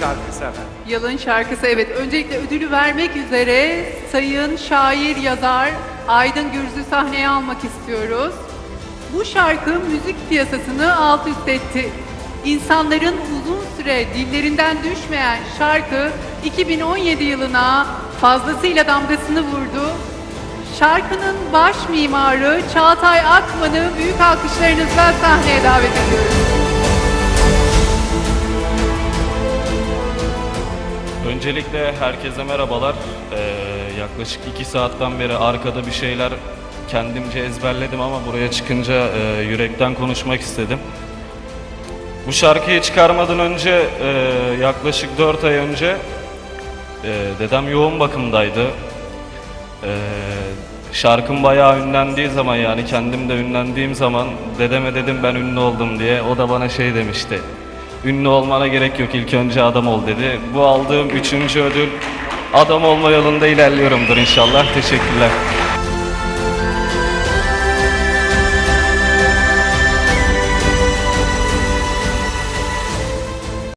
beraber. Yılın şarkısı evet. Öncelikle ödülü vermek üzere sayın şair yazar Aydın Gürzü sahneye almak istiyoruz. Bu şarkı müzik piyasasını alt üst etti. İnsanların uzun süre dillerinden düşmeyen şarkı 2017 yılına fazlasıyla damgasını vurdu. Şarkının baş mimarı Çağatay Akman'ı büyük alkışlarınızla sahneye davet ediyoruz. Öncelikle herkese merhabalar. Ee, yaklaşık iki saatten beri arkada bir şeyler kendimce ezberledim ama buraya çıkınca e, yürekten konuşmak istedim. Bu şarkıyı çıkarmadan önce e, yaklaşık 4 ay önce e, dedem yoğun bakımdaydı. E, şarkım bayağı ünlendiği zaman yani kendim de ünlendiğim zaman dedeme dedim ben ünlü oldum diye. O da bana şey demişti. Ünlü olmana gerek yok ilk önce adam ol dedi. Bu aldığım üçüncü ödül adam olma yolunda ilerliyorumdur inşallah. Teşekkürler.